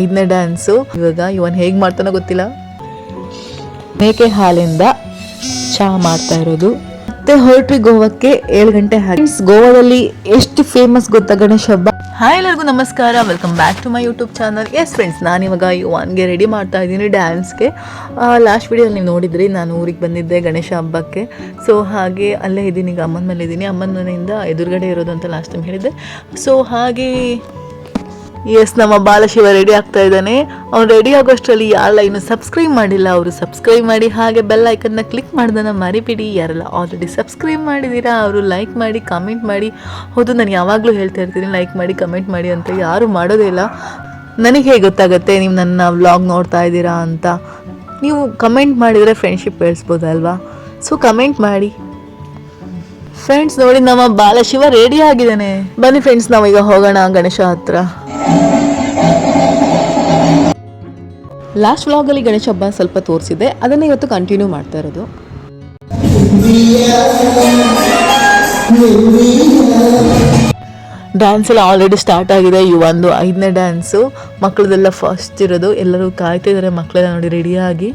ಐದನೇ ಡ್ಯಾನ್ಸು ಇವಾಗ ಇವನ್ ಹೇಗ್ ಮಾಡ್ತಾನೋ ಗೊತ್ತಿಲ್ಲ. ಮೇಕೆ ಹಾಲಿಂದ ಚಹಾ ಮಾಡ್ತಾ ಇರೋದು. ಮತ್ತೆ ಹೊರಟ್ವಿ ಗೋವಾಕ್ಕೆ ಏಳು ಗಂಟೆ ಗೋವಾದಲ್ಲಿ ಎಷ್ಟು ಫೇಮಸ್ ಗೊತ್ತಾ ಗಣೇಶ್ ಹಬ್ಬ? ಹಾಯ್ ಎಲ್ಲರಿಗೂ ನಮಸ್ಕಾರ. Welcome back to my YouTube channel yes friends ನಾನು ಇವಾಗ ಯುವಾನ್ಗೆ ರೆಡಿ ಮಾಡ್ತಾ ಇದ್ದೀನಿ ಡ್ಯಾನ್ಸ್ಗೆ ಲಾಸ್ಟ್ ವಿಡಿಯೋ ನೀವು ನೋಡಿದ್ರಿ, ನಾನು ಊರಿಗೆ ಬಂದಿದ್ದೆ ಗಣೇಶ ಹಬ್ಬಕ್ಕೆ. ಸೊ ಹಾಗೆ ಅಲ್ಲೇ ಇದ್ದೀನಿ, ಈಗ ಅಮ್ಮನ ಮೇಲೆ ಇದ್ದೀನಿ ಅಮ್ಮನ ಮನೆಯಿಂದ ಎದುರುಗಡೆ ಇರೋದು ಅಂತ ಲಾಸ್ಟ್ ಟೈಮ್ ಹೇಳಿದ್ದೆ. ಸೊ ಹಾಗೆ ಎಸ್ ನಮ್ಮ ಬಾಲಶಿವ ರೆಡಿ ಆಗ್ತಾ ಇದ್ದಾನೆ. ಅವ್ನು ರೆಡಿ ಆಗೋಷ್ಟರಲ್ಲಿ ಯಾರೆಲ್ಲ ಇನ್ನು ಸಬ್ಸ್ಕ್ರೈಬ್ ಮಾಡಿಲ್ಲ, ಅವರು ಸಬ್ಸ್ಕ್ರೈಬ್ ಮಾಡಿ ಹಾಗೆ ಬೆಲ್ ಐಕನ್ನ ಕ್ಲಿಕ್ ಮಾಡ್ದನ್ನ ಮರಿಬಿಡಿ. ಯಾರೆಲ್ಲ ಆಲ್ರೆಡಿ ಸಬ್ಸ್ಕ್ರೈಬ್ ಮಾಡಿದ್ದೀರಾ, ಅವರು ಲೈಕ್ ಮಾಡಿ ಕಮೆಂಟ್ ಮಾಡಿ. ಹೌದು, ನಾನು ಯಾವಾಗಲೂ ಹೇಳ್ತಾ ಇರ್ತೀನಿ ಲೈಕ್ ಮಾಡಿ ಕಮೆಂಟ್ ಮಾಡಿ ಅಂತ ಯಾರು ಮಾಡೋದೇ ಇಲ್ಲ. ನನಗೆ ಹೇಗೆ ಗೊತ್ತಾಗುತ್ತೆ ನೀವು ನನ್ನ ವ್ಲಾಗ್ ನೋಡ್ತಾ ಇದ್ದೀರಾ ಅಂತ? ನೀವು ಕಮೆಂಟ್ ಮಾಡಿದರೆ ಫ್ರೆಂಡ್ಶಿಪ್ ಬೆಳೆಸ್ಬೋದಲ್ವಾ? ಸೊ ಕಮೆಂಟ್ ಮಾಡಿ. ಫ್ರೆಂಡ್ಸ್ ನೋಡಿ ನಮ್ಮ ಬಾಲಶಿವ ರೆಡಿ ಆಗಿದ್ದಾನೆ. ಬನ್ನಿ ಫ್ರೆಂಡ್ಸ್ ನಾವೀಗ ಹೋಗೋಣ ಗಣೇಶ ಹತ್ರ. ಲಾಸ್ಟ್ ವ್ಲಾಗಲ್ಲಿ ಗಣೇಶ ಹಬ್ಬ ಸ್ವಲ್ಪ ತೋರಿಸಿದೆ ಅದನ್ನು ಇವತ್ತು ಕಂಟಿನ್ಯೂ ಮಾಡ್ತಾ ಇರೋದು. ಡ್ಯಾನ್ಸ್ ಎಲ್ಲ ಆಲ್ರೆಡಿ ಸ್ಟಾರ್ಟ್ ಆಗಿದೆ. ಈ ಒಂದು ಐದನೇ ಡ್ಯಾನ್ಸು ಮಕ್ಕಳದೆಲ್ಲ ಫಸ್ಟ್ ಇರೋದು. ಎಲ್ಲರೂ ಕಾಯ್ತಾ ಇದ್ದಾರೆ ಮಕ್ಕಳೆಲ್ಲ ನೋಡಿ ರೆಡಿಯಾಗಿ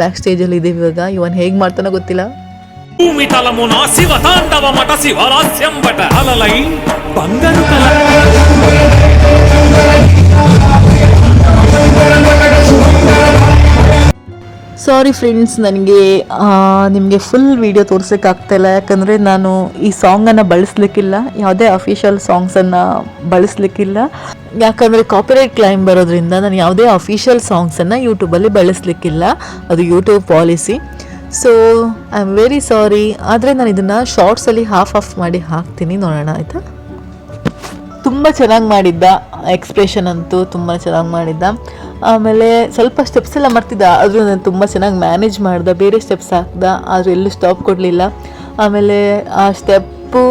ಬ್ಯಾಕ್ ಸ್ಟೇಜಲ್ಲಿ ಇದ್ದೀವಿ ಇವಾಗ. ಇವನ್ ಹೇಗೆ ಮಾಡ್ತಾನೋ ಗೊತ್ತಿಲ್ಲ. ಶಿವ ತಾಂಡವ ಮಠ ಅಲಲೈ ಬಂಗರು ಕಲ. ಸಾರಿ ಫ್ರೆಂಡ್ಸ್ ನನಗೆ ನಿಮಗೆ ಫುಲ್ ವಿಡಿಯೋ ಆಗ್ತಾಯಿಲ್ಲ ಯಾಕಂದರೆ ನಾನು ಈ ಸಾಂಗನ್ನು ಬಳಸ್ಲಿಕ್ಕಿಲ್ಲ. ಯಾವುದೇ ಅಫಿಷಿಯಲ್ ಸಾಂಗ್ಸನ್ನು ಬಳಸ್ಲಿಕ್ಕಿಲ್ಲ. ಯಾಕಂದರೆ ಕಾಪಿರೈಟ್ ಕ್ಲೈಮ್ ಬರೋದ್ರಿಂದ ನಾನು ಯಾವುದೇ ಅಫಿಷಿಯಲ್ ಸಾಂಗ್ಸನ್ನು ಯೂಟ್ಯೂಬಲ್ಲಿ ಬಳಸ್ಲಿಕ್ಕಿಲ್ಲ. ಅದು YouTube policy so I am very sorry ಆದರೆ ನಾನು ಇದನ್ನು ಶಾರ್ಟ್ಸಲ್ಲಿ ಹಾಫ್ ಆಫ್ ಮಾಡಿ ಹಾಕ್ತೀನಿ. ನೋಡೋಣ, ಆಯಿತಾ? ತುಂಬ ಚೆನ್ನಾಗಿ ಮಾಡಿದ್ದ ಎಕ್ಸ್ಪ್ರೆಷನ್ ಅಂತೂ ತುಂಬ ಚೆನ್ನಾಗಿ ಮಾಡಿದ್ದ. ಆಮೇಲೆ ಸ್ವಲ್ಪ ಸ್ಟೆಪ್ಸ್ ಎಲ್ಲ ಮಾಡ್ತಿದ್ದ, ಆದರೂ ನಾನು ತುಂಬ ಚೆನ್ನಾಗಿ ಮ್ಯಾನೇಜ್ ಮಾಡ್ದೆ. ಬೇರೆ ಸ್ಟೆಪ್ಸ್ ಹಾಕ್ದ, ಆದರೂ ಎಲ್ಲೂ ಸ್ಟಾಪ್ ಕೊಡಲಿಲ್ಲ. ಆಮೇಲೆ ಆ ಸ್ಟೆಪ್ಪು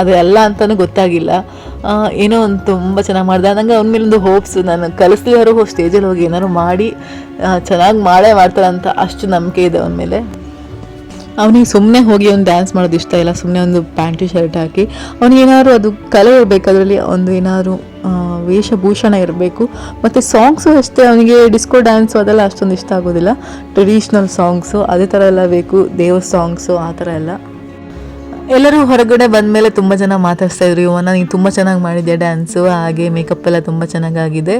ಅದೆಲ್ಲ ಅಂತಲೂ ಗೊತ್ತಾಗಿಲ್ಲ. ಏನೋ ಒಂದು ತುಂಬ ಚೆನ್ನಾಗಿ ಮಾಡ್ದೆ. ನನಗೆ ಅವನ ಒಂದು ಹೋಪ್ಸ್ ನಾನು ಕಲಿಸ್ಲಿರೋ ಸ್ಟೇಜಲ್ಲಿ ಹೋಗಿ ಏನಾದ್ರು ಮಾಡಿ ಚೆನ್ನಾಗಿ ಮಾಡೇ ಮಾಡ್ತಾರಂತ ಅಷ್ಟು ನಂಬಿಕೆ ಇದೆ ಅವನ ಮೇಲೆ. ಅವನಿಗೆ ಸುಮ್ಮನೆ ಹೋಗಿ ಅವ್ನು ಡ್ಯಾನ್ಸ್ ಮಾಡೋದು ಇಷ್ಟ ಇಲ್ಲ ಸುಮ್ಮನೆ ಒಂದು ಪ್ಯಾಂಟು ಶರ್ಟ್ ಹಾಕಿ. ಅವನಿಗೇನಾದ್ರು ಅದು ಕಲೆ ಇರಬೇಕು ಅದರಲ್ಲಿ ಒಂದು ಏನಾದ್ರು ವೇಷಭೂಷಣ ಇರಬೇಕು. ಮತ್ತು ಸಾಂಗ್ಸು ಅಷ್ಟೇ, ಅವನಿಗೆ ಡಿಸ್ಕೋ ಡ್ಯಾನ್ಸು ಅದೆಲ್ಲ ಅಷ್ಟೊಂದು ಇಷ್ಟ ಆಗೋದಿಲ್ಲ. ಟ್ರೆಡಿಷ್ನಲ್ ಸಾಂಗ್ಸು ಅದೇ ಥರ ಎಲ್ಲ ಬೇಕು. ದೇವ ಸಾಂಗ್ಸು ಆ ಥರ ಎಲ್ಲ. ಎಲ್ಲರೂ ಹೊರಗಡೆ ಬಂದಮೇಲೆ ತುಂಬ ಜನ ಮಾತಾಡ್ತಾ ಇದ್ರು ಯುವನ ನೀನು ತುಂಬ ಚೆನ್ನಾಗಿ ಮಾಡಿದ್ಯಾ ಡ್ಯಾನ್ಸು ಹಾಗೆ ಮೇಕಪ್ ಎಲ್ಲ ತುಂಬ ಚೆನ್ನಾಗಾಗಿದೆ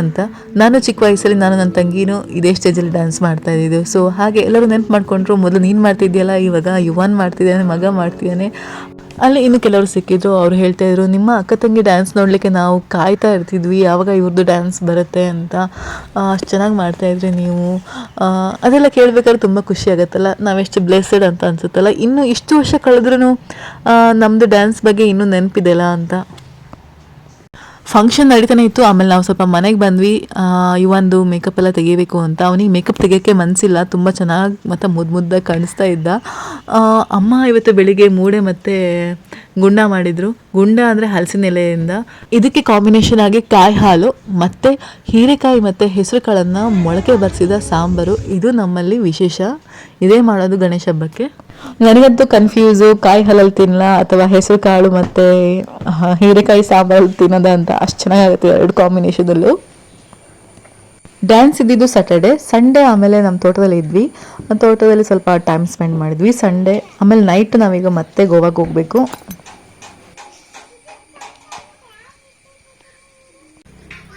ಅಂತ. ನಾನು ಚಿಕ್ಕ ವಯಸ್ಸಲ್ಲಿ ನಾನು ನನ್ನ ತಂಗಿನೂ ಇದೇ ಸ್ಟೇಜಲ್ಲಿ ಡ್ಯಾನ್ಸ್ ಮಾಡ್ತಾ ಇದ್ದಿದ್ದು. ಸೊ ಹಾಗೆ ಎಲ್ಲರೂ ನೆನ್ಪು ಮಾಡಿಕೊಂಡ್ರು, ಮೊದಲು ನೀನು ಮಾಡ್ತಿದ್ದೀಯಲ್ಲ ಇವಾಗ ಯುವನ್ ಮಾಡ್ತಿದ್ದಾನೆ, ಮಗ ಮಾಡ್ತಿದ್ದಾನೆ ಅಲ್ಲಿ ಇನ್ನು ಕೆಲವರು ಸಿಕ್ಕಿದ್ರು, ಅವ್ರು ಹೇಳ್ತಾ ಇದ್ರು, ನಿಮ್ಮ ಅಕ್ಕ ತಂಗಿ ಡ್ಯಾನ್ಸ್ ನೋಡಲಿಕ್ಕೆ ನಾವು ಕಾಯ್ತಾ ಇರ್ತಿದ್ವಿ, ಯಾವಾಗ ಇವ್ರದ್ದು ಡ್ಯಾನ್ಸ್ ಬರುತ್ತೆ ಅಂತ. ಅಷ್ಟು ಚೆನ್ನಾಗಿ ಮಾಡ್ತಾ ಇದ್ರಿ ನೀವು. ಅದೆಲ್ಲ ಕೇಳಬೇಕಾದ್ರೆ ತುಂಬ ಖುಷಿ ಆಗುತ್ತಲ್ಲ? ನಾವೆಷ್ಟು ಬ್ಲೆಸ್ಸೆಡ್ ಅಂತ ಅನ್ಸುತ್ತಲ್ಲ? ಇನ್ನು ಇಷ್ಟು ವರ್ಷ ಕಳೆದ್ರೂ ನಮ್ಮದು ಡ್ಯಾನ್ಸ್ ಬಗ್ಗೆ ಇನ್ನೂ ನೆನಪಿದೆಲ್ಲ ಅಂತ? ಫಂಕ್ಷನ್ ನಡೀತಾನೆ ಇತ್ತು. ಆಮೇಲೆ ನಾವು ಸ್ವಲ್ಪ ಮನೆಗೆ ಬಂದ್ವಿ. ಈ ಒಂದು ಮೇಕಪ್ ಎಲ್ಲ ತೆಗಿಬೇಕು ಅಂತ. ಅವನಿಗೆ ಮೇಕಪ್ ತೆಗಿಯೋಕ್ಕೆ ಮನಸ್ಸಿಲ್ಲ ತುಂಬ ಚೆನ್ನಾಗಿ ಮತ್ತು ಮುದ್ದು ಮುದ್ದಾಗಿ ಕಾಣಿಸ್ತಾ ಇದ್ದ. ಅಮ್ಮ ಇವತ್ತು ಬೆಳಿಗ್ಗೆ ಮೂಡೆ ಮತ್ತು ಗುಂಡ ಮಾಡಿದರು. ಗುಂಡ ಅಂದರೆ ಹಲಸಿನ ಎಲೆಯಿಂದ. ಇದಕ್ಕೆ ಕಾಂಬಿನೇಷನ್ ಆಗಿ ಕಾಯಿ ಹಾಲು ಮತ್ತು ಹೀರೆಕಾಯಿ ಮತ್ತು ಹೆಸರು ಕಾಳನ್ನು ಮೊಳಕೆ ಬರೆಸಿದ ಸಾಂಬಾರು. ಇದು ನಮ್ಮಲ್ಲಿ ವಿಶೇಷ. ಇದೇ ಮಾಡೋದು ಗಣೇಶ ಹಬ್ಬಕ್ಕೆ. ನನಗಂತೂ ಕನ್ಫ್ಯೂಸು ಕಾಯಿ ಹಲಲ್ ತಿನ್ನಲ ಅಥವಾ ಹೆಸರು ಕಾಳು ಮತ್ತು ಹೀರೆಕಾಯಿ ಸಾಂಬಾರು ತಿನ್ನೋದ ಅಂತ ಅಷ್ಟು ಚೆನ್ನಾಗಿರುತ್ತೆ ಎರಡು ಕಾಂಬಿನೇಷನಲ್ಲೂ ಡ್ಯಾನ್ಸ್ ಇದ್ದಿದ್ದು ಸ್ಯಾಟರ್ಡೆ ಸಂಡೇ ಆಮೇಲೆ ನಮ್ಮ ತೋಟದಲ್ಲಿ ಇದ್ವಿ. ತೋಟದಲ್ಲಿ ಸ್ವಲ್ಪ ಟೈಮ್ ಸ್ಪೆಂಡ್ ಮಾಡಿದ್ವಿ. ಸಂಡೇ ಆಮೇಲೆ ನೈಟ್ ನಾವೀಗ ಮತ್ತೆ ಗೋವಾಗೆ ಹೋಗಬೇಕು.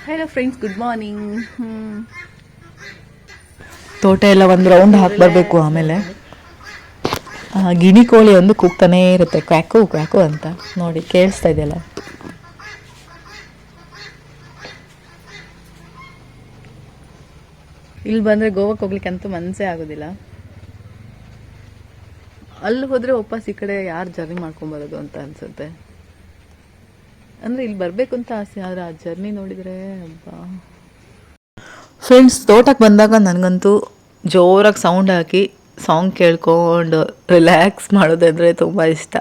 ಹಲೋ ಫ್ರೆಂಡ್ಸ್ ಗುಡ್ ಮಾರ್ನಿಂಗ್ ತೋಟ ಎಲ್ಲ ಒಂದು ರೌಂಡ್ ಹಾಕಿ ಬರಬೇಕು ಆಮೇಲೆ. ಗಿಣಿ ಕೋಳಿ ಒಂದು ಕೂಗ್ತಾನೇ ಇರುತ್ತೆ. ಕ್ವ್ಯಾಕು ಕ್ವ್ಯಾಕು ಅಂತ. ನೋಡಿ ಕೇಳಿಸ್ತಾ ಇದೆಯಲ್ಲ? ಇಲ್ಲಿ ಬಂದರೆ ಗೋವಾಕ್ಕೆ ಹೋಗ್ಲಿಕ್ಕೆ ಅಂತೂ ಮನಸ್ಸೇ ಆಗೋದಿಲ್ಲ. ಅಲ್ಲಿ ಹೋದರೆ ವಾಪಸ್ ಈ ಕಡೆ ಯಾರು ಜರ್ನಿ ಮಾಡ್ಕೊಂಬರೋದು ಅಂತ ಅನ್ಸುತ್ತೆ. ಅಂದರೆ ಇಲ್ಲಿ ಬರಬೇಕು ಅಂತ ಆಸೆ ಆದರೆ ಆ ಜರ್ನಿ ನೋಡಿದರೆ ಅಬ್ಬಾ. ಫ್ರೆಂಡ್ಸ್ ತೋಟಕ್ಕೆ ಬಂದಾಗ ನನಗಂತೂ ಜೋರಾಗಿ ಸೌಂಡ್ ಹಾಕಿ ಸಾಂಗ್ ಕೇಳ್ಕೊಂಡು ರಿಲ್ಯಾಕ್ಸ್ ಮಾಡೋದಂದರೆ ತುಂಬ ಇಷ್ಟ.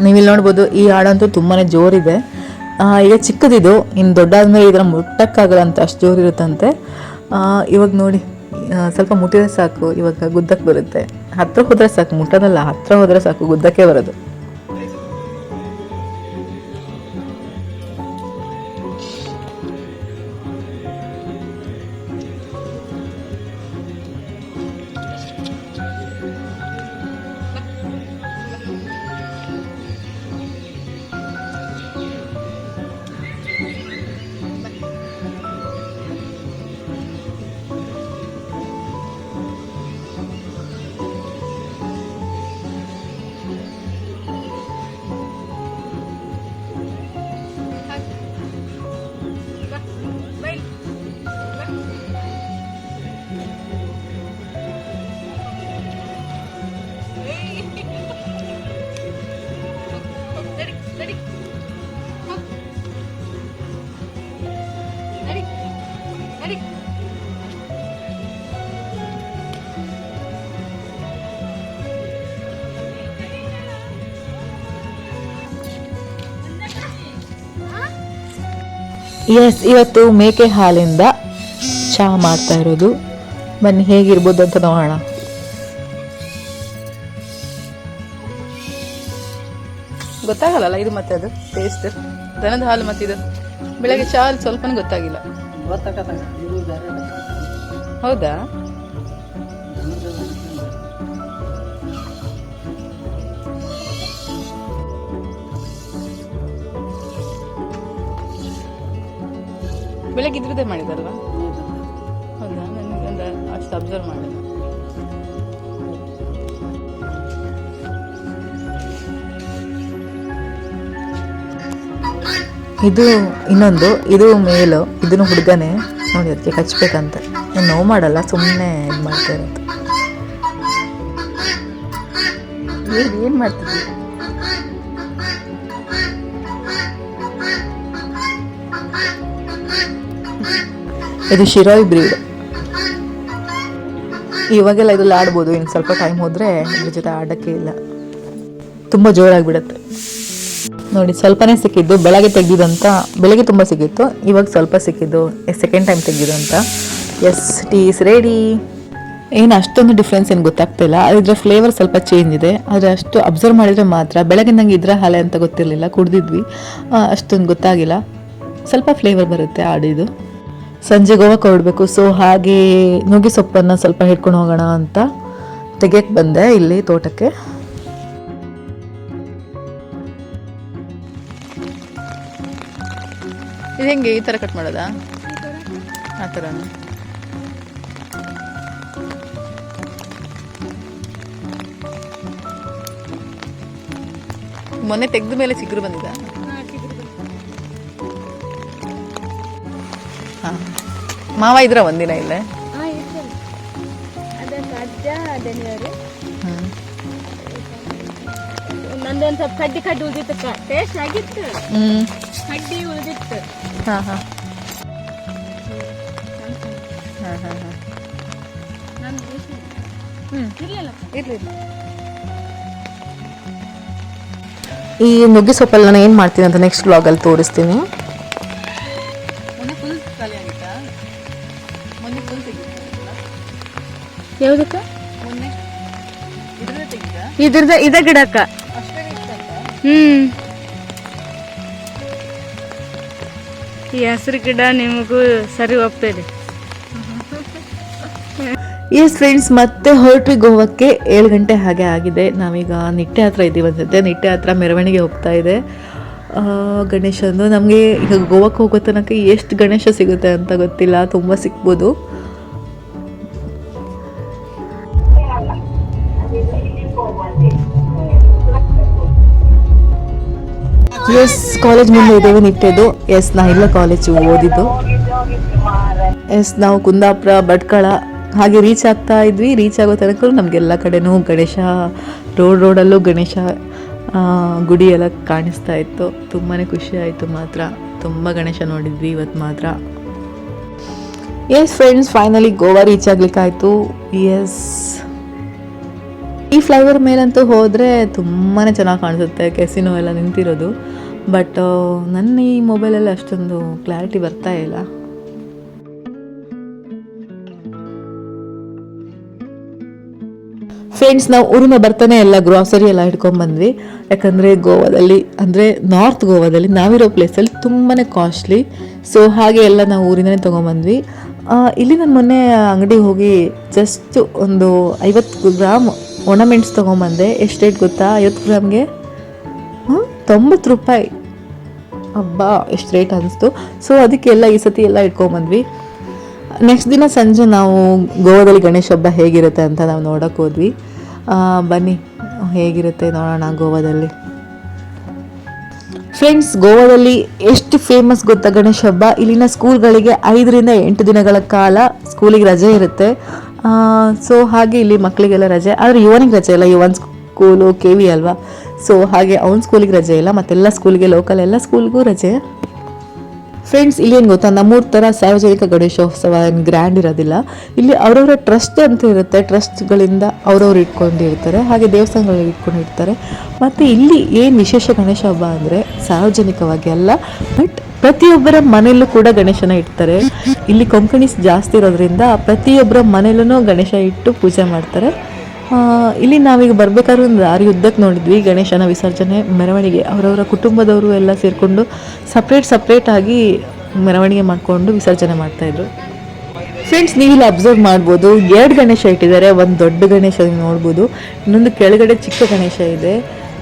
ನೀವಿಲ್ಲಿ ನೋಡ್ಬೋದು ಈ ಹಾಡಂತೂ ತುಂಬಾ ಜೋರಿದೆ. ಈಗ ಚಿಕ್ಕದಿದು ಇನ್ನು ದೊಡ್ಡಾದ್ಮೇಲೆ ಇದರ ಮುಟ್ಟಕ್ಕಾಗಲ್ಲ ಅಂತ ಅಷ್ಟು ಜೋರು ಇರುತ್ತಂತೆ ಆ, ಇವಾಗ ನೋಡಿ ಸ್ವಲ್ಪ ಮುಟ್ಟಿದ್ರೆ ಸಾಕು, ಇವಾಗ ಗುದ್ದಕ್ಕೆ ಬರುತ್ತೆ. ಹತ್ರ ಹೋದ್ರೆ ಸಾಕು, ಮುಟ್ಟೋದಲ್ಲ, ಹತ್ರ ಹೋದ್ರೆ ಸಾಕು, ಗುದ್ದಕ್ಕೆ ಬರೋದು. ಎಸ್ ಇವತ್ತು ಮೇಕೆ ಹಾಲಿಂದ ಚಹಾ ಮಾಡ್ತಾ ಇರೋದು. ಬನ್ನಿ ಹೇಗಿರ್ಬೋದು ಅಂತ ನೋಡೋಣ. ಗೊತ್ತಾಗಲ್ಲ ಇದು ಮತ್ತೆ ಅದು ಟೇಸ್ಟ್ ದನದ ಹಾಲು ಮತ್ತೆ ಇದು? ಬೆಳಗ್ಗೆ ಚಹಾ ಸ್ವಲ್ಪ ಸ್ವಲ್ಪನೂ ಗೊತ್ತಾಗಿಲ್ಲ. ಹೌದಾ? ಬೆಳಗ್ಗೆ ಇದ್ರದ್ದೇ ಮಾಡಿದಲ್ವಾ ಹೌದಾ? ನನಗೆ ಒಂದು ಅಷ್ಟು ಅಬ್ಸರ್ವ್ ಮಾಡಿದೆ ಇದು ಇನ್ನೊಂದು ಇದು ಮೇಲು ಇದನ್ನು ಹುಡುಗನೇ ನೋಡಿ ಅದಕ್ಕೆ ಕಚ್ಬೇಕಂತ ಏನು ನೋವು ಮಾಡಲ್ಲ ಸುಮ್ಮನೆ ಇದು ಮಾಡ್ತಾ ಇರೋದು. ಏನು ಏನು ಇದು ಶಿರೋಯ್ ಬ್ರೀಡ್. ಇವಾಗೆಲ್ಲ ಇದ್ರಲ್ಲಿ ಆಡ್ಬೋದು, ಇನ್ನು ಸ್ವಲ್ಪ ಟೈಮ್ ಹೋದರೆ ಇದ್ರ ಜೊತೆ ಆಡೋಕ್ಕೆ ಇಲ್ಲ. ತುಂಬ ಜೋರಾಗಿ ಬಿಡುತ್ತೆ ನೋಡಿ, ಸ್ವಲ್ಪನೇ ಸಿಕ್ಕಿದ್ದು, ಬೆಳಗ್ಗೆ ತೆಗ್ದಿದಂತ, ಬೆಳಗ್ಗೆ ತುಂಬ ಸಿಕ್ಕಿತ್ತು, ಇವಾಗ ಸ್ವಲ್ಪ ಸಿಕ್ಕಿದ್ದು ಸೆಕೆಂಡ್ ಟೈಮ್ ತೆಗ್ದಿದಂತ. ಎಸ್ ಟೀ ಇಸ್ ರೆಡಿ ಏನು ಅಷ್ಟೊಂದು ಡಿಫ್ರೆನ್ಸ್ ಏನು ಗೊತ್ತಾಗ್ತಿಲ್ಲ ಇದರ ಫ್ಲೇವರ್ ಸ್ವಲ್ಪ ಚೇಂಜ್ ಇದೆ. ಆದರೆ ಅಷ್ಟು ಅಬ್ಸರ್ವ್ ಮಾಡಿದರೆ ಮಾತ್ರ ಬೆಳಗ್ಗೆ ನಂಗೆ ಇದ್ರ ಹಾಲೆ ಅಂತ ಗೊತ್ತಿರಲಿಲ್ಲ, ಕುಡ್ದಿದ್ವಿ. ಅಷ್ಟೊಂದು ಗೊತ್ತಾಗಿಲ್ಲ. ಸ್ವಲ್ಪ ಫ್ಲೇವರ್ ಬರುತ್ತೆ ಆಡಿದು ಸಂಜೆ ಗೋವಾ ಹೊರಡಬೇಕು. ಸೊ ಹಾಗೆ ನುಗ್ಗೆ ಸೊಪ್ಪನ್ನು ಸ್ವಲ್ಪ ಹಿಡ್ಕೊಂಡು ಹೋಗೋಣ ಅಂತ ತೆಗಿಯಕ್ಕೆ ಬಂದೆ ಇಲ್ಲಿ ತೋಟಕ್ಕೆ. ಇದು ಹೆಂಗೆ ಈ ಥರ ಕಟ್ ಮಾಡೋದಾ? ಆ ಥರ ಮೊನ್ನೆ ತೆಗೆದ ಮೇಲೆ ಸಿಗ್ರು ಬಂದಿದ? ಮಾವ ಇದ್ರ ಒಂದಿನ ಇಲ್ಲೇ? ನಂದೊಂದು ಸ್ವಲ್ಪ ಕಡ್ಡಿ ಕಡ್ಡಿ ಉಳಿದಿತ್ತು ಟೇಸ್ಟ್ ಆಗಿತ್ತು. ಹ್ಞೂ ಕಡ್ಡಿ ಉಳಿದಿತ್ತು. ಹಾಂ ಹಾಂ. ಹಾಂ ಹಾಂ ಹಾಂ. ನಂದು ಹ್ಞೂ ಇರ್ಲಿಲ್ಲ. ಈ ನುಗ್ಗೆ ಸೊಪ್ಪಲ್ಲಿ ನಾನು ಏನು ಮಾಡ್ತೀನಿ ಅಂತ ನೆಕ್ಸ್ಟ್ ಬ್ಲಾಗಲ್ಲಿ ತೋರಿಸ್ತೀನಿ. ಯಾವ್ದಕ್ಕ? ಇದ್ರದ ಇದ ಗಿಡಕ್ಕ. ಹ್ಮ್. ಈ ಹಸಿರು ಗಿಡ ನಿಮಗೂ ಸರಿ ಹೋಗ್ತದೆ ಎಸ್ ಫ್ರೆಂಡ್ಸ್ ಮತ್ತೆ ಹೊರಟ್ವಿ ಗೋವಾಕ್ಕೆ. ಏಳು ಗಂಟೆ ಹಾಗೆ ಆಗಿದೆ. ನಾವೀಗ ನಿಟ್ಟೆ ಹತ್ರ ಇದ್ದೀವಿ ಅನ್ಸುತ್ತೆ ನಿಟ್ಟೆ ಹತ್ರ ಮೆರವಣಿಗೆ ಹೋಗ್ತಾ ಇದೆ. ಆ, ಗಣೇಶಂದು ನಮಗೆ ಈಗ ಗೋವಾಕ್ಕೆ ಹೋಗೋ ತನಕ ಎಷ್ಟು ಗಣೇಶ ಸಿಗುತ್ತೆ ಅಂತ ಗೊತ್ತಿಲ್ಲ. ತುಂಬ ಸಿಗ್ಬೋದು. ಎಸ್ ಕಾಲೇಜ್ ಮುಂದೆ ಇದ್ದೇವೆ ನಿಟ್ಟೆದು ಎಸ್ ನಾ ಇಲ್ಲ ಕಾಲೇಜು ಓದಿದ್ದು. ಎಸ್ ನಾವು ಕುಂದಾಪುರ, ಭಟ್ಕಳ ಹಾಗೆ ರೀಚ್ ಆಗ್ತಾ ಇದ್ವಿ. ರೀಚ್ ಆಗೋ ತನಕ ನಮಗೆಲ್ಲ ಕಡೆನೂ ಗಣೇಶ ರೋಡ್ ರೋಡಲ್ಲೂ ಗಣೇಶ ಗುಡಿ ಎಲ್ಲ ಕಾಣಿಸ್ತಾ ಇತ್ತು. ತುಂಬಾ ಖುಷಿ ಆಯಿತು ಮಾತ್ರ. ತುಂಬ ಗಣೇಶ ನೋಡಿದ್ವಿ ಇವತ್ತು ಮಾತ್ರ. Yes friends finally Goa reach ಆಗ್ಲಿಕ್ಕಾಯ್ತು. Yes flyover ಮೇಲಂತೂ ಹೋದರೆ ತುಂಬಾ ಚೆನ್ನಾಗಿ ಕಾಣಿಸುತ್ತೆ, ಕೆಸಿನೋ ಎಲ್ಲ ನಿಂತಿರೋದು. ಬಟ್ ನನ್ನ ಈ ಮೊಬೈಲಲ್ಲಿ ಅಷ್ಟೊಂದು ಕ್ಲಾರಿಟಿ ಬರ್ತಾ ಇಲ್ಲ. ಫ್ರೆಂಡ್ಸ್ ನಾವು ಊರಿನ ಬರ್ತಾನೆ ಎಲ್ಲ ಗ್ರಾಸರಿ ಎಲ್ಲ ಹಿಡ್ಕೊಂಡ್ ಬಂದ್ವಿ. ಯಾಕಂದರೆ ಗೋವಾದಲ್ಲಿ, ಅಂದರೆ ನಾರ್ತ್ ಗೋವಾದಲ್ಲಿ ನಾವಿರೋ ಪ್ಲೇಸಲ್ಲಿ ತುಂಬಾ ಕಾಸ್ಟ್ಲಿ ಸೊ ಹಾಗೆ ಎಲ್ಲ ನಾವು ಊರಿಂದನೇ ತೊಗೊಂಬಂದ್ವಿ. ಇಲ್ಲಿ ನಾನು ಮೊನ್ನೆ ಅಂಗಡಿಗೆ ಹೋಗಿ ಜಸ್ಟ್ ಒಂದು ಐವತ್ತು ಗ್ರಾಮ್ ಒಣಮೆಣ್ಸು ತೊಗೊಂಬಂದೆ ಎಷ್ಟು ರೇಟ್ ಗೊತ್ತಾ? ಐವತ್ತು ಗ್ರಾಮ್ಗೆ ಹ್ಞೂ ತೊಂಬತ್ತು ರೂಪಾಯಿ. ಹಬ್ಬ ಎಷ್ಟು ರೇಟ್ ಅನಿಸ್ತು. ಸೊ ಅದಕ್ಕೆಲ್ಲ ಈ ಸತಿ ಎಲ್ಲ ಇಟ್ಕೊಂಬಂದ್ವಿ. ನೆಕ್ಸ್ಟ್ ದಿನ ಸಂಜೆ ನಾವು ಗೋವಾದಲ್ಲಿ ಗಣೇಶ ಹಬ್ಬ ಹೇಗಿರುತ್ತೆ ಅಂತ ನಾವು ನೋಡೋಕೆ ಹೋದ್ವಿ. ಬನ್ನಿ, ಹೇಗಿರುತ್ತೆ ನೋಡೋಣ ಗೋವಾದಲ್ಲಿ. ಫ್ರೆಂಡ್ಸ್ ಗೋವಾದಲ್ಲಿ ಎಷ್ಟು ಫೇಮಸ್ ಗೊತ್ತಾ ಗಣೇಶ ಹಬ್ಬ? ಇಲ್ಲಿನ ಸ್ಕೂಲ್ಗಳಿಗೆ ಐದರಿಂದ ಎಂಟು ದಿನಗಳ ಕಾಲ ಸ್ಕೂಲಿಗೆ ರಜೆ ಇರುತ್ತೆ. ಸೊ ಹಾಗೆ ಇಲ್ಲಿ ಮಕ್ಕಳಿಗೆಲ್ಲ ರಜೆ. ಆದರೆ ಯುವನಿಗೆ ರಜೆ ಇಲ್ಲ. ಇವನ್ ಸ್ಕೂಲು ಕೆ ವಿ ಅಲ್ವಾ? ಸೊ ಹಾಗೆ ಅವ್ನ ಸ್ಕೂಲಿಗೆ ರಜೆ ಇಲ್ಲ. ಮತ್ತೆಲ್ಲ ಸ್ಕೂಲಿಗೆ ಲೋಕಲ್ ಎಲ್ಲ ಸ್ಕೂಲ್ಗೂ ರಜೆ. ಫ್ರೆಂಡ್ಸ್ ಇಲ್ಲಿ ಏನು ಗೊತ್ತಾ? ನಮ್ಮೂರ ಥರ ಸಾರ್ವಜನಿಕ ಗಣೇಶೋತ್ಸವ ಏನು ಗ್ರ್ಯಾಂಡ್ ಇರೋದಿಲ್ಲ. ಇಲ್ಲಿ ಅವರವರ ಟ್ರಸ್ಟ್ ಅಂತ ಇರುತ್ತೆ. ಟ್ರಸ್ಟ್ಗಳಿಂದ ಅವರವ್ರು ಇಟ್ಕೊಂಡಿರ್ತಾರೆ ಹಾಗೆ ದೇವಸ್ಥಾನಗಳಲ್ಲಿ ಇಟ್ಕೊಂಡಿರ್ತಾರೆ ಮತ್ತು ಇಲ್ಲಿ ಏನು ವಿಶೇಷ ಗಣೇಶ ಹಬ್ಬ ಅಂದರೆ ಸಾರ್ವಜನಿಕವಾಗಿ ಅಲ್ಲ ಬಟ್ ಪ್ರತಿಯೊಬ್ಬರ ಮನೆಯಲ್ಲೂ ಕೂಡ ಗಣೇಶನ ಇಡ್ತಾರೆ. ಇಲ್ಲಿ ಕೊಂಕಣಿಸ್ ಜಾಸ್ತಿ ಇರೋದ್ರಿಂದ ಪ್ರತಿಯೊಬ್ಬರ ಮನೆಯಲ್ಲೂ ಗಣೇಶ ಇಟ್ಟು ಪೂಜೆ ಮಾಡ್ತಾರೆ. ಇಲ್ಲಿ ನಾವೀಗ ಬರ್ಬೇಕಾದ್ರೆ ಒಂದು ದಾರಿ ಉದ್ದಕ್ಕೆ ನೋಡಿದ್ವಿ. ಗಣೇಶನ ವಿಸರ್ಜನೆ, ಮೆರವಣಿಗೆ, ಅವರವರ ಕುಟುಂಬದವರು ಎಲ್ಲ ಸೇರಿಕೊಂಡು ಸಪ್ರೇಟ್ ಸಪ್ರೇಟ್ ಆಗಿ ಮೆರವಣಿಗೆ ಮಾಡಿಕೊಂಡು ವಿಸರ್ಜನೆ ಮಾಡ್ತಾಯಿದ್ರು ಫ್ರೆಂಡ್ಸ್ ನೀವಿಲ್ಲಿ ಅಬ್ಸರ್ವ್ ಮಾಡ್ಬೋದು. ಎರಡು ಗಣೇಶ ಇಟ್ಟಿದ್ದಾರೆ. ಒಂದು ದೊಡ್ಡ ಗಣೇಶ ನೀವು ನೋಡ್ಬೋದು. ಇನ್ನೊಂದು ಕೆಳಗಡೆ ಚಿಕ್ಕ ಗಣೇಶ ಇದೆ.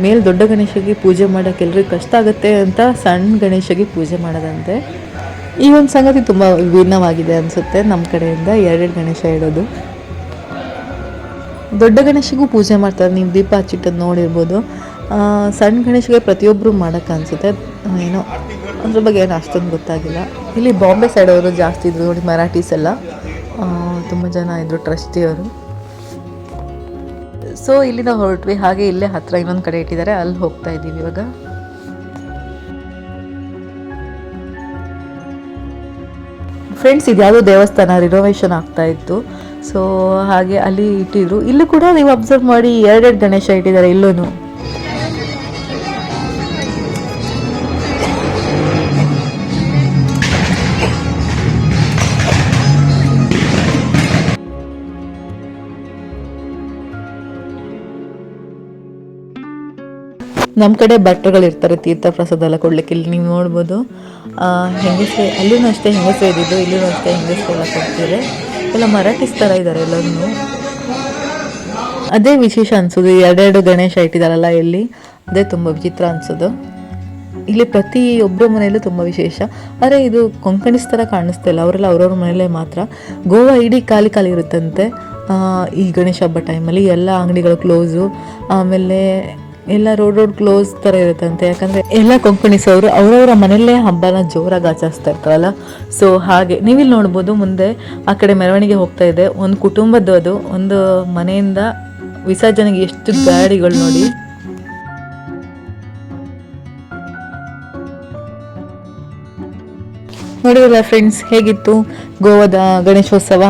ಮೇಲೆ ದೊಡ್ಡ ಗಣೇಶಗೆ ಪೂಜೆ ಮಾಡೋಕೆ ಎಲ್ರಿಗೂ ಕಷ್ಟ ಆಗುತ್ತೆ ಅಂತ ಸಣ್ಣ ಗಣೇಶಗೆ ಪೂಜೆ ಮಾಡೋದಂತೆ. ಈ ಒಂದು ಸಂಗತಿ ತುಂಬ ವಿಭಿನ್ನವಾಗಿದೆ ಅನಿಸುತ್ತೆ ನಮ್ಮ ಕಡೆಯಿಂದ ಎರಡೆರಡು ಗಣೇಶ ಇಡೋದು. ದೊಡ್ಡ ಗಣೇಶಗೂ ಪೂಜೆ ಮಾಡ್ತಾರೆ, ನೀವು ದೀಪ ಹಚ್ಚಿಟ್ಟದ್ದು ನೋಡಿರ್ಬೋದು. ಸಣ್ಣ ಗಣೇಶಗೆ ಪ್ರತಿಯೊಬ್ಬರು ಮಾಡೋಕ್ಕೆ ಅನಿಸುತ್ತೆ. ಏನೋ ಅದ್ರ ಬಗ್ಗೆ ಏನು ಅಷ್ಟೊಂದು ಗೊತ್ತಾಗಿಲ್ಲ. ಇಲ್ಲಿ ಬಾಂಬೆ ಸೈಡವರು ಜಾಸ್ತಿ ಇದ್ರು, ನೋಡಿ ಮರಾಠೀಸ್ ಎಲ್ಲ. ತುಂಬ ಜನ ಇದ್ದರು ಟ್ರಸ್ಟಿಯವರು. ಸೊ ಇಲ್ಲಿಂದ ಹೊರಟ್ವಿ. ಹಾಗೆ ಇಲ್ಲೇ ಹತ್ರ ಇನ್ನೊಂದು ಕಡೆ ಇಟ್ಟಿದ್ದಾರೆ. ಅಲ್ಲಿ ಹೋಗ್ತಾ ಇದ್ದೀವಿ ಇವಾಗ. ಫ್ರೆಂಡ್ಸ್ ಇದ್ಯಾವುದೋ ದೇವಸ್ಥಾನ ರಿನೋವೇಷನ್ ಆಗ್ತಾ ಇತ್ತು. ಸೊ ಹಾಗೆ ಅಲ್ಲಿ ಇಟ್ಟಿದ್ರು. ಇಲ್ಲೂ ಕೂಡ ನೀವು ಅಬ್ಸರ್ವ್ ಮಾಡಿ, ಎರಡೆರಡು ಗಣೇಶ ಇಟ್ಟಿದ್ದಾರೆ ಇಲ್ಲೂ ನಮ್ಮ ಕಡೆ ಭಟ್ರುಗಳು ಇರ್ತಾರೆ ತೀರ್ಥ ಪ್ರಸಾದ ಎಲ್ಲ ಕೊಡ್ಲಿಕ್ಕೆ. ಇಲ್ಲಿ ನೀವು ನೋಡ್ಬೋದು. ಆ, ಹೆಂಗಸೆ ಅಲ್ಲೂ ಅಷ್ಟೇ ಹೆಂಗಸೆ ಇದ್ದಿದ್ದು ಇಲ್ಲೂ ಅಷ್ಟೇ ಹೆಂಗಸರು ಎಲ್ಲ ಕೊಡ್ತಾರೆ. ಎಲ್ಲ ಮರಾಠಿಸ್ ಥರ ಇದ್ದಾರೆ ಎಲ್ಲರೂ ಅದೇ ವಿಶೇಷ ಅನಿಸೋದು ಎರಡೆರಡು ಗಣೇಶ ಇಟ್ಟಿದಾರಲ್ಲ ಇಲ್ಲಿ ಅದೇ ತುಂಬ ವಿಚಿತ್ರ ಅನಿಸೋದು. ಇಲ್ಲಿ ಪ್ರತಿಯೊಬ್ಬರ ಮನೆಯಲ್ಲೂ ತುಂಬ ವಿಶೇಷ. ಆದರೆ ಇದು ಕೊಂಕಣಿಸ್ ಥರ ಕಾಣಿಸ್ತಾ ಇಲ್ಲ ಅವರೆಲ್ಲ ಅವ್ರವ್ರ ಮನೆಯಲ್ಲೇ ಮಾತ್ರ. ಗೋವಾ ಇಡೀ ಖಾಲಿ ಖಾಲಿ ಇರುತ್ತಂತೆ. ಈ ಗಣೇಶ ಹಬ್ಬ ಟೈಮಲ್ಲಿ ಎಲ್ಲ ಅಂಗಡಿಗಳು ಕ್ಲೋಸು ಆಮೇಲೆ ಎಲ್ಲ ರೋಡ್ ರೋಡ್ ಕ್ಲೋಸ್ ಥರ ಇರುತ್ತಂತೆ. ಯಾಕಂದರೆ ಎಲ್ಲ ಕೊಂಕಣಿಸೋರು ಅವರು ಅವರವರ ಮನೆಯಲ್ಲೇ ಹಬ್ಬನ ಜೋರಾಗಿ ಆಚರಿಸ್ತಾ ಇರ್ತಾರಲ್ಲ. ಸೊ ಹಾಗೆ ನೀವಿಲ್ಲಿ ನೋಡ್ಬೋದು ಮುಂದೆ ಆ ಕಡೆ ಮೆರವಣಿಗೆ ಹೋಗ್ತಾ ಇದೆ. ಒಂದು ಕುಟುಂಬದ್ದು ಅದು. ಒಂದು ಮನೆಯಿಂದ ವಿಸರ್ಜನೆಗೆ ಎಷ್ಟು ಗಾಡಿಗಳು ನೋಡಿ. ನೋಡಿದ್ರಲ್ಲ ಫ್ರೆಂಡ್ಸ್ ಹೇಗಿತ್ತು ಗೋವಾದ ಗಣೇಶೋತ್ಸವ?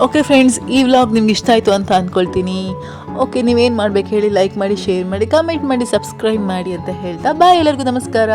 ಓಕೆ ಫ್ರೆಂಡ್ಸ್ ಈ ವ್ಲಾಗ್ ನಿಮ್ಗೆ ಇಷ್ಟ ಆಯಿತು ಅಂತ ಅಂದ್ಕೊಳ್ತೀನಿ ಓಕೆ ನೀವೇನು ಮಾಡ್ಬೇಕು ಹೇಳಿ ಲೈಕ್ ಮಾಡಿ ಶೇರ್ ಮಾಡಿ ಕಮೆಂಟ್ ಮಾಡಿ ಸಬ್ಸ್ಕ್ರೈಬ್ ಮಾಡಿ ಅಂತ ಹೇಳ್ತಾ ಬಾಯ್ ಎಲ್ಲರಿಗೂ ನಮಸ್ಕಾರ.